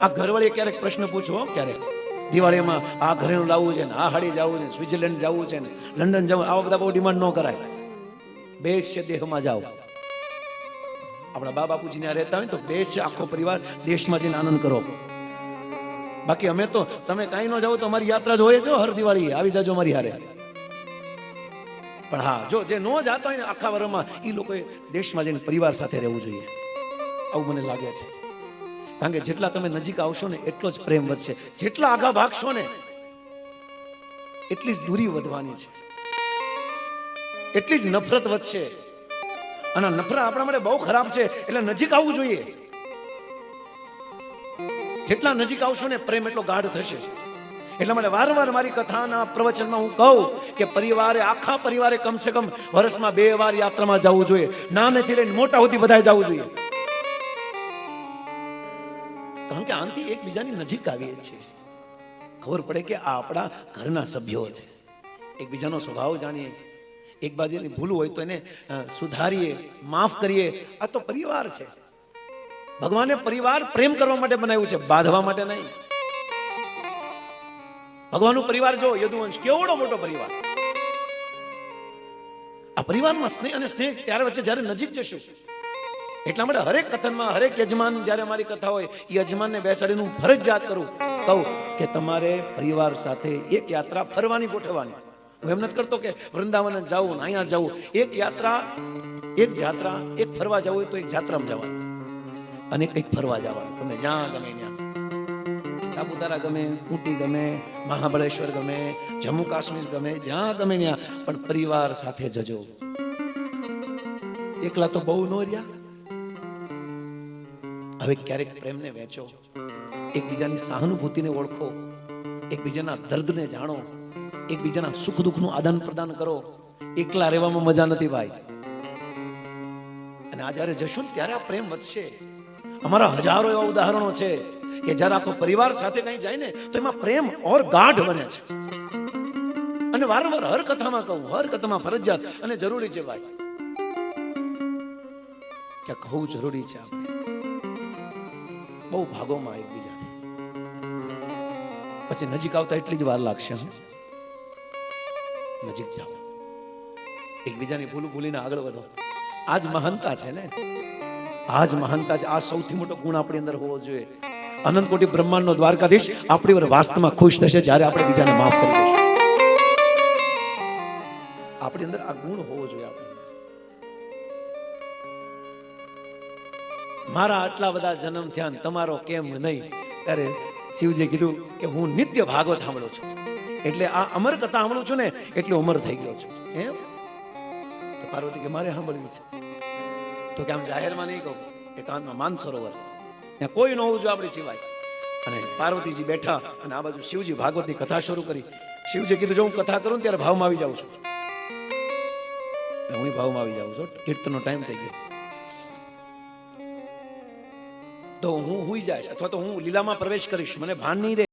આ ઘરવાળીએ ક્યારેક પ્રશ્ન પૂછો ક્યારેક? દિવાળીમાં આ ઘરે લાવવું છે ને, આ હાડી જવું છે સ્વિટ્ઝરલેન્ડ જવું છે ને, લંડન જવું, આવા બધા બહુ ડિમાન્ડ ન કરાય. બેસ છે દેહમાં જાઓ. આપણા બા બાપુજી ત્યાં રહેતા હોય તો બેસ છે આખો પરિવાર દેશમાં જઈને આનંદ કરો. બાકી અમે તો, તમે કાંઈ ન જાઓ તો અમારી યાત્રા જ હોય જો હર દિવાળી આવી જાજો અમારી હારે. પણ હા, જો જે ન જાતા હોય ને આખા વર્ષમાં એ લોકોએ દેશમાં જઈને પરિવાર સાથે રહેવું જોઈએ. આવું મને લાગે છે. કારણ કે જેટલા તમે નજીક આવશો ને એટલો જ પ્રેમ વધશે. જેટલા આગા ભાગશો ને એટલી જ દૂરી વધવાની છે. એટલી જ નફરત વધશે. અને નફરત આપણા માટે બહુ ખરાબ છે. એટલે નજીક આવવું જોઈએ. જેટલા નજીક આવશો ને પ્રેમ એટલો ગાઢ થશે. એટલા માટે વારંવાર મારી કથાના પ્રવચનમાં હું કહું કે પરિવારે, આખા પરિવારે કમસે કમ વર્ષમાં બે વાર યાત્રામાં જવું જોઈએ. નાનેથી લઈને મોટા સુધી બધાએ જવું જોઈએ. કારણ કે આનાથી એકબીજાની નજીક આવીએ છીએ. ખબર પડે કે આ આપણા ઘરના સભ્યો છે. એકબીજાનો સ્વભાવ જાણીએ. એક બાજુની ભૂલ હોય તો એને સુધારીએ, માફ કરીએ. આ તો પરિવાર છે. ભગવાને પરિવાર પ્રેમ કરવા માટે બનાવ્યું છે. બાંધવા માટે નહીં. ભગવાનનું પરિવાર જો યદુવંશ, કેવડો મોટો પરિવાર. આ પરિવારમાં સ્નેહ અને સ્નેહ ત્યારે વચ્ચે જ્યારે નજીક જશું એટલા માટે હરેક કથનમાં, હરેક યજમાન જ્યારે મારી કથા હોય, એ યજમાનને બેસાડીને હું ફરજિયાત કરું. કહું કે તમારે પરિવાર સાથે એક યાત્રા ફરવાની, ગોઠવવાની. હું એમ નથી કરતો કે વૃંદાવન જાવું અહીંયા જાવું એક યાત્રા, એક જાત્રા, એક ફરવા જવું હોય તો એક જાત્રામાં જવાનું. અને કંઈક ફરવા જવાનું. તમને જ્યાં ગમે ત્યાં. સાપુતારા ગમે, ઊટી ગમે, મહાબળેશ્વર ગમે, જમ્મુ કાશ્મીર ગમે, જ્યાં ગમે ત્યાં. પણ પરિવાર સાથે જજો. એકલા તો બહુ ન રહ્યા. હવે ક્યારેક પ્રેમને વેચો. એકબીજાની સહાનુભૂતિને ઓળખો. એકબીજાના દર્દને જાણો. એકબીજાના સુખ દુઃખનું આદાન પ્રદાન કરો. એકલા રહેવામાં મજા નથી ભાઈ. અને આ જ્યારે જશું ત્યારે આ પ્રેમ વધશે. અમારા હજારો એવા ઉદાહરણો છે કે જ્યારે આપણો પરિવાર સાથે કઈ જાય ને, તો એમાં પ્રેમ ઓર ગાઢ બને છે. અને વારંવાર હર કથામાં કહું, હર કથામાં ફરજિયાત અને જરૂરી છે ભાઈ. કે કહું જરૂરી છે આપણે. બહુ ભાગોમાં એકબીજાથી પછી નજીક આવતા એટલી જ વાર લાગશે? નજીક જાઓ. એકબીજાની ભૂલ ભૂલીને આગળ વધો. આ જ મહાનતા છે ને. આ જ મહાનતા છે. આ સૌથી મોટો ગુણ આપણી અંદર હોવો જોઈએ. અનંત કોટી બ્રહ્માંડનો દ્વારકાધીશ આપણી પર વાસ્તવમાં ખુશ થશે જ્યારે આપણે બીજાને માફ કરી દઈશું. આપણી અંદર આ ગુણ હોવો જોઈએ આપણે મારા આટલા બધા જન્મ થયા તમારો કેમ નહીં? ત્યારે શિવજી કીધું કે હું નિત્ય ભાગવત સાંભળું છું. એટલે આ અમર કથા સાંભળું છું ને, એટલે અમર થઈ ગયો છું. એમ તો પાર્વતી કે મારે સાંભળવી છે. તો કે આમ જાહેરમાં નહીં કહું એકાંતમાં માનસરોવર ત્યાં કોઈ ન હોવું જો આપણી સિવાય. અને પાર્વતીજી બેઠા અને આ બાજુ શિવજી ભાગવતની કથા શરૂ કરી. શિવજી કીધું, જો હું કથા કરું ત્યારે ભાવમાં આવી જાઉં છું. હું ભાવમાં આવી જાઉં છું. કીર્તનનો ટાઈમ થઈ ગયો. તો હું હુઈ જાય અથવા તો હું લીલામાં પ્રવેશ કરીશ. મને ભાન નહીં રહે